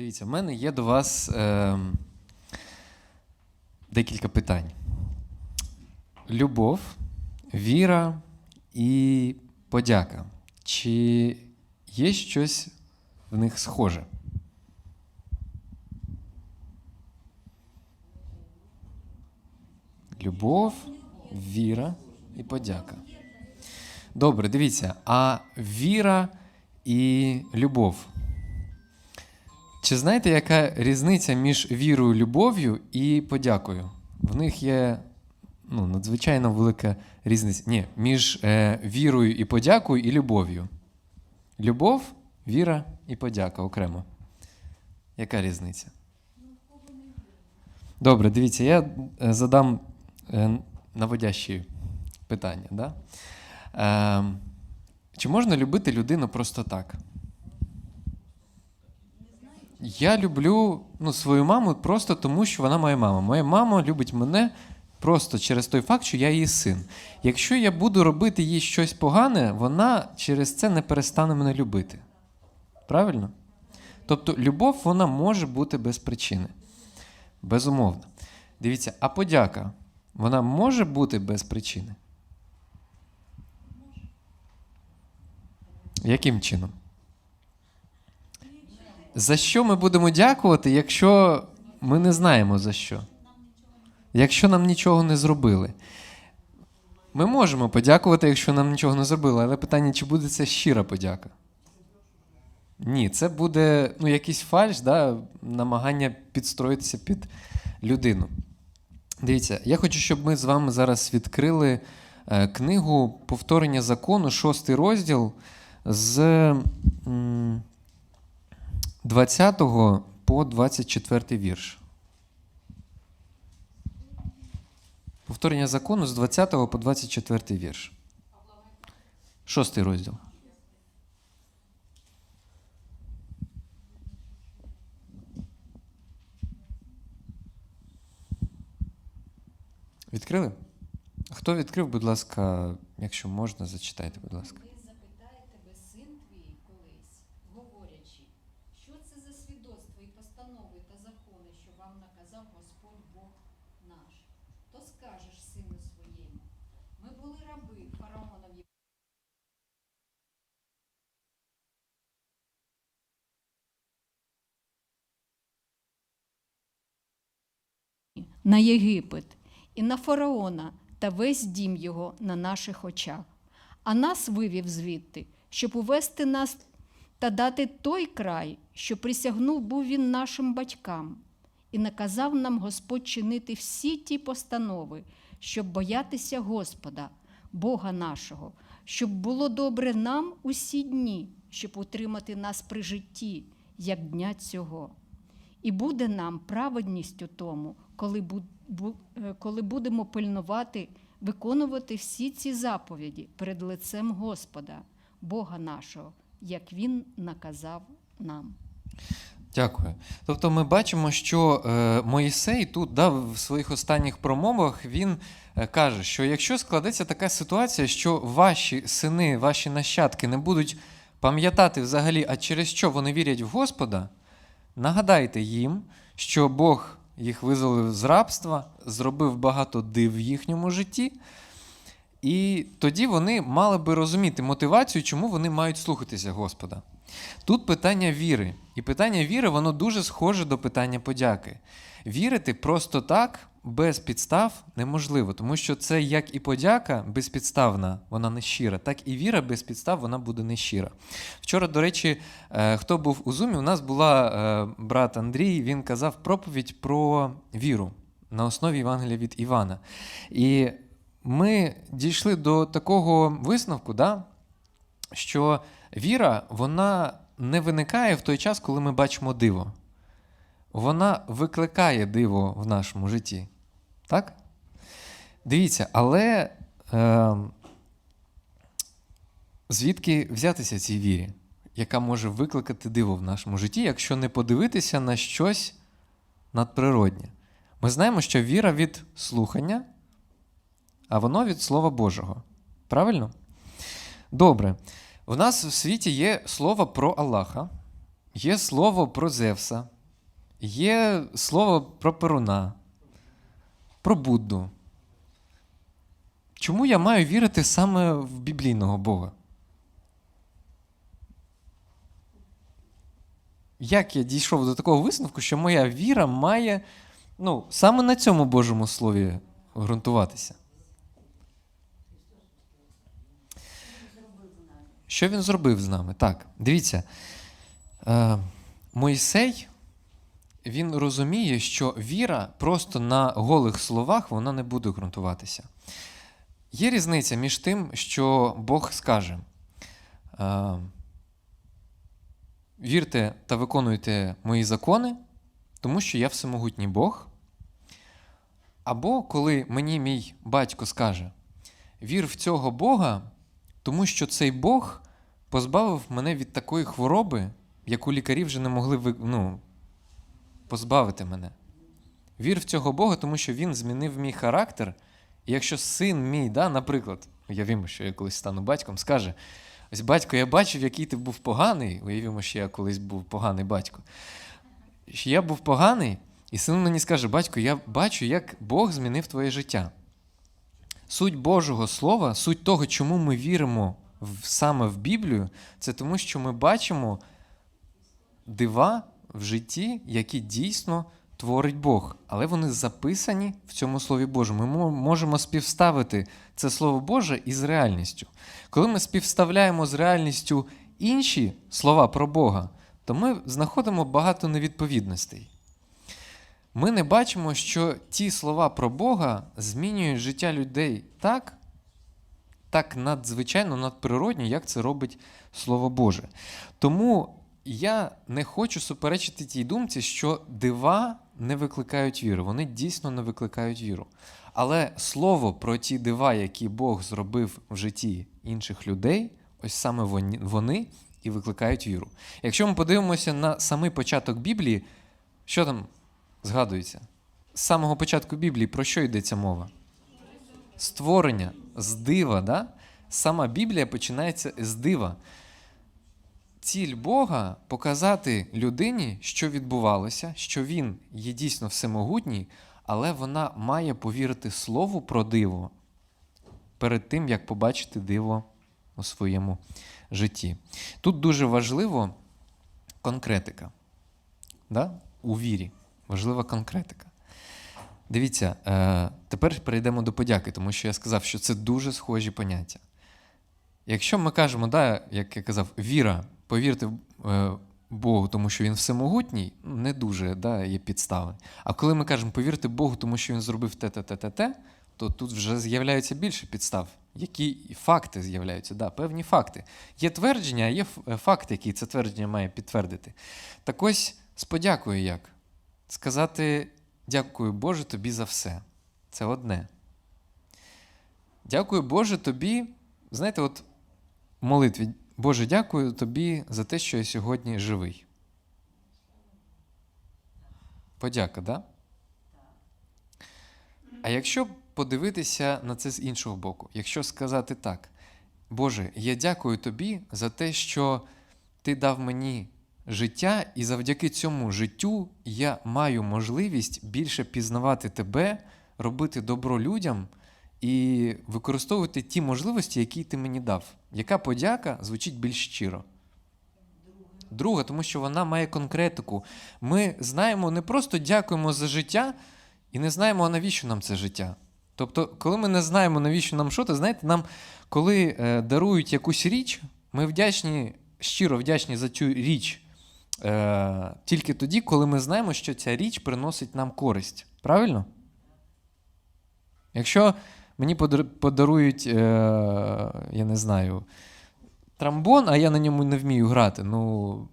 Дивіться, в мене є до вас е, декілька питань: любов, віра і подяка. Чи є щось в них схоже? Любов, віра і подяка. Добре, дивіться, а віра і любов. Чи знаєте, яка різниця між вірою, любов'ю і подякою? В них є ну, надзвичайно велика різниця. Ні, між е, вірою і подякою і любов'ю. Любов, віра і подяка окремо. Яка різниця? Добре, дивіться, я е, задам е, наводящі питання. Да? Е, чи можна любити людину просто так? Я люблю ну, свою маму просто тому, що вона моя мама. Моя мама любить мене просто через той факт, що я її син. Якщо я буду робити їй щось погане, вона через це не перестане мене любити. Правильно? Тобто любов вона може бути без причини. Безумовно. Дивіться, а подяка, вона може бути без причини? Яким чином? За що ми будемо дякувати, якщо ми не знаємо за що? Якщо нам нічого не зробили. Ми можемо подякувати, якщо нам нічого не зробили, але питання, чи буде це щира подяка? Ні, це буде ну, якийсь фальш, да, намагання підстроїтися під людину. Дивіться, я хочу, щоб ми з вами зараз відкрили е, книгу повторення закону, шостий розділ з. М- 20 по 24 вірш. Повторення закону з 20 по 24 вірш. Шостий розділ. Відкрили? Хто відкрив, будь ласка, якщо можна, зачитайте, будь ласка. Коли запитає тебе син твій колись, говорячи, що це за свідоцтво і постанови та закони, що вам наказав Господь Бог наш, то скажеш сину своєму, ми були раби фараонові. На Єгипет і на фараона та весь дім його на наших очах а нас вивів звідти, щоб увести нас та дати той край, що присягнув був він нашим батькам, і наказав нам Господь чинити всі ті постанови, щоб боятися Господа, Бога нашого, щоб було добре нам усі дні, щоб утримати нас при житті, як дня цього. І буде нам праведність у тому, коли, е, коли будемо пильнувати, виконувати всі ці заповіді перед лицем Господа, Бога нашого, як Він наказав нам. Дякую. Тобто ми бачимо, що е, Моїсей тут да, в своїх останніх промовах він е, каже, що якщо складеться така ситуація, що ваші сини, ваші нащадки не будуть пам'ятати взагалі, а через що вони вірять в Господа, нагадайте їм, що Бог їх визволив з рабства, зробив багато див в їхньому житті. І тоді вони мали би розуміти мотивацію, чому вони мають слухатися Господа. Тут питання віри. І питання віри, воно дуже схоже до питання подяки. Вірити просто так, без підстав, неможливо, тому що це як і подяка безпідставна, вона не щира, так і віра без підстав, вона буде не щира. Вчора, до речі, е, хто був у Зумі, у нас була е, брат Андрій, він казав проповідь про віру на основі Євангелія від Івана. І ми дійшли до такого висновку, да, що віра вона не виникає в той час, коли ми бачимо диво. Вона викликає диво в нашому житті. Так? Дивіться, але е, звідки взятися цій вірі, яка може викликати диво в нашому житті, якщо не подивитися на щось надприроднє? Ми знаємо, що віра від слухання, а воно від Слова Божого. Правильно? Добре. У нас в світі є слово про Аллаха, є слово про Зевса, є слово про Перуна, про Будду. Чому я маю вірити саме в біблійного Бога? Як я дійшов до такого висновку, що моя віра має ну, саме на цьому Божому слові ґрунтуватися? Що він зробив з нами? Так, дивіться. Е, Мойсей, він розуміє, що віра просто на голих словах вона не буде ґрунтуватися. Є різниця між тим, що Бог скаже: е, вірте та виконуйте мої закони, тому що я всемогутній Бог. Або коли мені мій батько скаже: вір в цього Бога, тому що цей Бог позбавив мене від такої хвороби, яку лікарі вже не могли ну, позбавити мене. Вір в цього Бога, тому що він змінив мій характер. І якщо син мій, да, наприклад, уявімо, що я колись стану батьком, скаже: ось батько, я бачив, який ти був поганий. Уявімо, що я колись був поганий батько. Що я був поганий, і син мені скаже: батько, я бачу, як Бог змінив твоє життя. Суть Божого Слова, суть того, чому ми віримо в, саме в Біблію, це тому, що ми бачимо дива в житті, які дійсно творить Бог. Але вони записані в цьому Слові Божому. Ми можемо співставити це Слово Боже із реальністю. Коли ми співставляємо з реальністю інші слова про Бога, то ми знаходимо багато невідповідностей. Ми не бачимо, що ті слова про Бога змінюють життя людей так, так надзвичайно надприродньо, як це робить Слово Боже. Тому я не хочу суперечити тій думці, що дива не викликають віру. Вони дійсно не викликають віру. Але слово про ті дива, які Бог зробив в житті інших людей, ось саме вони- і викликають віру. Якщо ми подивимося на самий початок Біблії, що там згадується? З самого початку Біблії про що йдеться мова? Створення з дива. Да? Сама Біблія починається з дива. Ціль Бога показати людині, що відбувалося, що він є дійсно всемогутній, але вона має повірити слову про диво перед тим, як побачити диво у своєму житті. Тут дуже важливо конкретика. Да? У вірі. Важлива конкретика. Дивіться, е, тепер перейдемо до подяки, тому що я сказав, що це дуже схожі поняття. Якщо ми кажемо, да, як я казав, віра, повірте е, Богу, тому що він всемогутній, не дуже да, є підстави. А коли ми кажемо повірте Богу, тому що він зробив те, те, те, те, те, то тут вже з'являється більше підстав. Які факти з'являються? Да, певні факти. Є твердження, а є е, факт, який це твердження має підтвердити. Так ось з подякою як? Сказати дякую Боже тобі за все. Це одне. Дякую Боже тобі. Знаєте, от в молитві, Боже, дякую тобі за те, що я сьогодні живий. Подяка, да? А якщо подивитися на це з іншого боку, якщо сказати так, Боже, я дякую тобі за те, що ти дав мені життя, і завдяки цьому життю я маю можливість більше пізнавати тебе, робити добро людям і використовувати ті можливості, які ти мені дав. Яка подяка звучить більш щиро? Друга, тому що вона має конкретику. Ми знаємо, не просто дякуємо за життя і не знаємо, навіщо нам це життя. Тобто, коли ми не знаємо, навіщо нам що, то знаєте, нам, коли е, дарують якусь річ, ми вдячні, щиро вдячні за цю річ е, тільки тоді, коли ми знаємо, що ця річ приносить нам користь. Правильно? Якщо мені подарують, е, я не знаю, трамбон, а я на ньому не вмію грати, ну.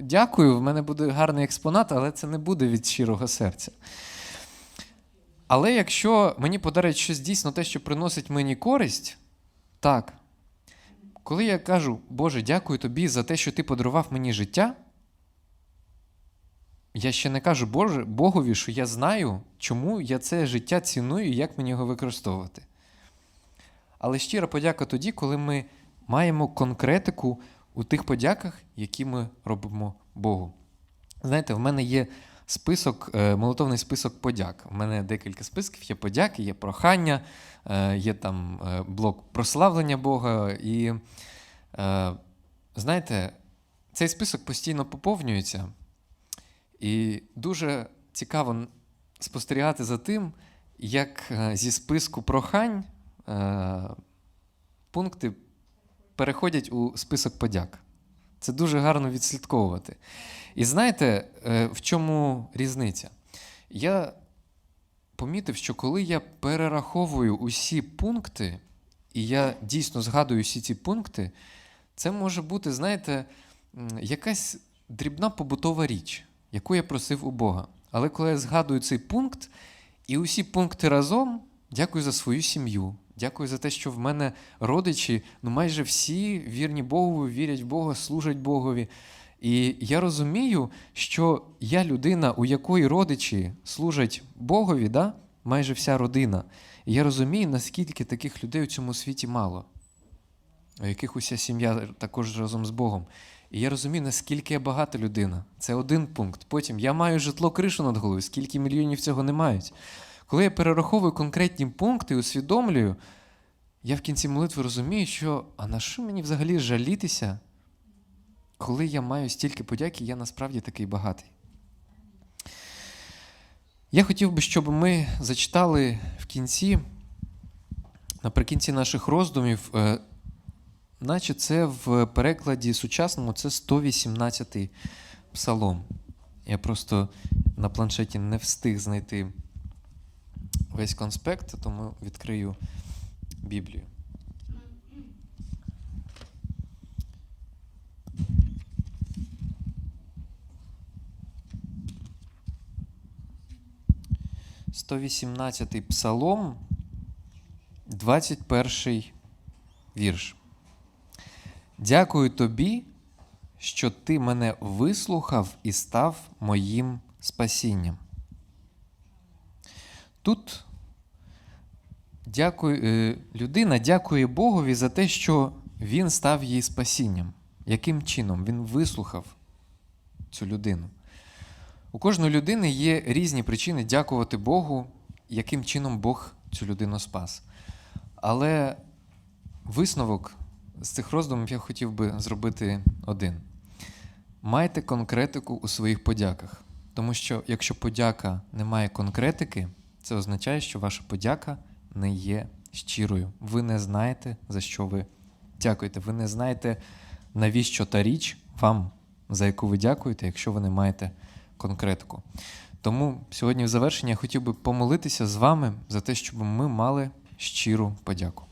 Дякую, в мене буде гарний експонат, але це не буде від щирого серця. Але якщо мені подарять щось дійсно те, що приносить мені користь, так. Коли я кажу, Боже, дякую тобі за те, що ти подарував мені життя, я ще не кажу Боже, Богові, що я знаю, чому я це життя ціную і як мені його використовувати. Але щира подяка тоді, коли ми маємо конкретику у тих подяках, які ми робимо Богу. Знаєте, в мене є список, е, молитовний список подяк. У мене декілька списків, є подяки, є прохання, е, є там е, блок прославлення Бога. І знаєте, цей список постійно поповнюється. І дуже цікаво спостерігати за тим, як е, зі списку прохань е, пункти переходять у список подяк. Це дуже гарно відслідковувати. І знаєте, е, в чому різниця? Я помітив, що коли я перераховую усі пункти, і я дійсно згадую всі ці пункти, це може бути, знаєте, якась дрібна побутова річ, яку я просив у Бога. Але коли я згадую цей пункт, і усі пункти разом, дякую за свою сім'ю, дякую за те, що в мене родичі, ну майже всі вірні Богу, вірять в Бога, служать Богові. І я розумію, що я людина, у якої родичі служать Богові, да? майже вся родина. І я розумію, наскільки таких людей у цьому світі мало, у яких уся сім'я також разом з Богом. І я розумію, наскільки я багата людина. Це один пункт. Потім я маю житло кришу над головою, скільки мільйонів цього не мають. Коли я перераховую конкретні пункти і усвідомлюю, я в кінці молитви розумію, що а на що мені взагалі жалітися, коли я маю стільки подяки, я насправді такий багатий. Я хотів би, щоб ми зачитали в кінці, наприкінці наших роздумів, е, наче це в перекладі сучасному це 118-й псалом. Я просто на планшеті не встиг знайти весь конспект, тому відкрию Біблію. Сто вісімнадцятий псалом, 21 вірш. Дякую тобі, що ти мене вислухав і став моїм спасінням. Тут дякую, е, людина дякує Богові за те, що він став їй спасінням. Яким чином він вислухав цю людину? У кожної людини є різні причини дякувати Богу, яким чином Бог цю людину спас. Але висновок з цих роздумів я хотів би зробити один. Майте конкретику у своїх подяках. Тому що якщо подяка не має конкретики, це означає, що ваша подяка не є щирою. Ви не знаєте, за що ви дякуєте. Ви не знаєте, навіщо та річ вам, за яку ви дякуєте, якщо ви не маєте конкретику. Тому сьогодні в завершення я хотів би помолитися з вами за те, щоб ми мали щиру подяку.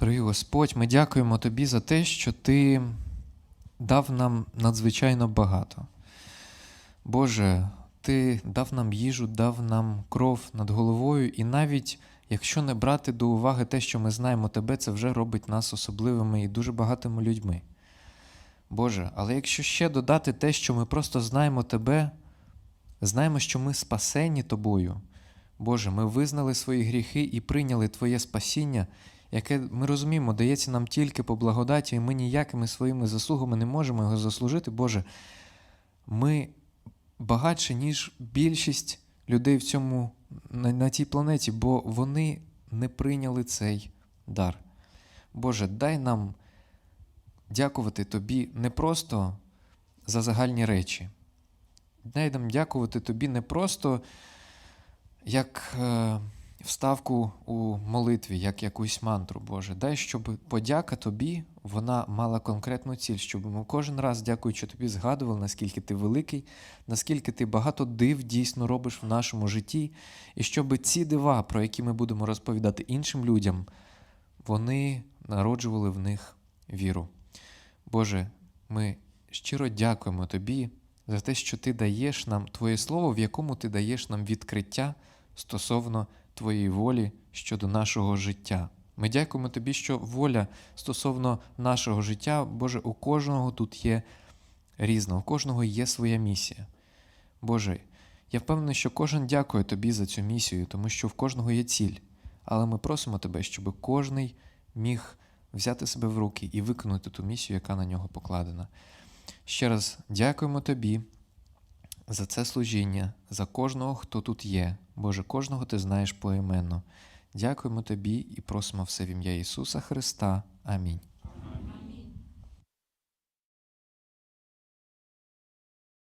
Дорогий Господь, ми дякуємо Тобі за те, що Ти дав нам надзвичайно багато. Боже, Ти дав нам їжу, дав нам кров над головою, і навіть якщо не брати до уваги те, що ми знаємо Тебе, це вже робить нас особливими і дуже багатими людьми. Боже, але якщо ще додати те, що ми просто знаємо Тебе, знаємо, що ми спасені Тобою. Боже, ми визнали свої гріхи і прийняли Твоє спасіння, яке ми розуміємо, дається нам тільки по благодаті, і ми ніякими своїми заслугами не можемо його заслужити. Боже, ми багатші, ніж більшість людей в цьому, на, на цій планеті, бо вони не прийняли цей дар. Боже, дай нам дякувати Тобі не просто за загальні речі. Дай нам дякувати Тобі не просто як е, вставку у молитві, як якусь мантру, Боже. Дай, щоб подяка Тобі, вона мала конкретну ціль, щоб ми кожен раз, дякуючи Тобі, згадували, наскільки ти великий, наскільки ти багато див дійсно робиш в нашому житті, і щоб ці дива, про які ми будемо розповідати іншим людям, вони народжували в них віру. Боже, ми щиро дякуємо Тобі за те, що Ти даєш нам Твоє Слово, в якому Ти даєш нам відкриття стосовно Твоєї волі щодо нашого життя. Ми дякуємо Тобі, що воля стосовно нашого життя, Боже, у кожного тут є різна, у кожного є своя місія. Боже, я впевнений, що кожен дякує Тобі за цю місію, тому що в кожного є ціль. Але ми просимо Тебе, щоб кожний міг взяти себе в руки і виконати ту місію, яка на нього покладена. Ще раз дякуємо Тобі за це служіння, за кожного, хто тут є. Боже, кожного ти знаєш поіменно. Дякуємо Тобі і просимо все в ім'я Ісуса Христа. Амінь.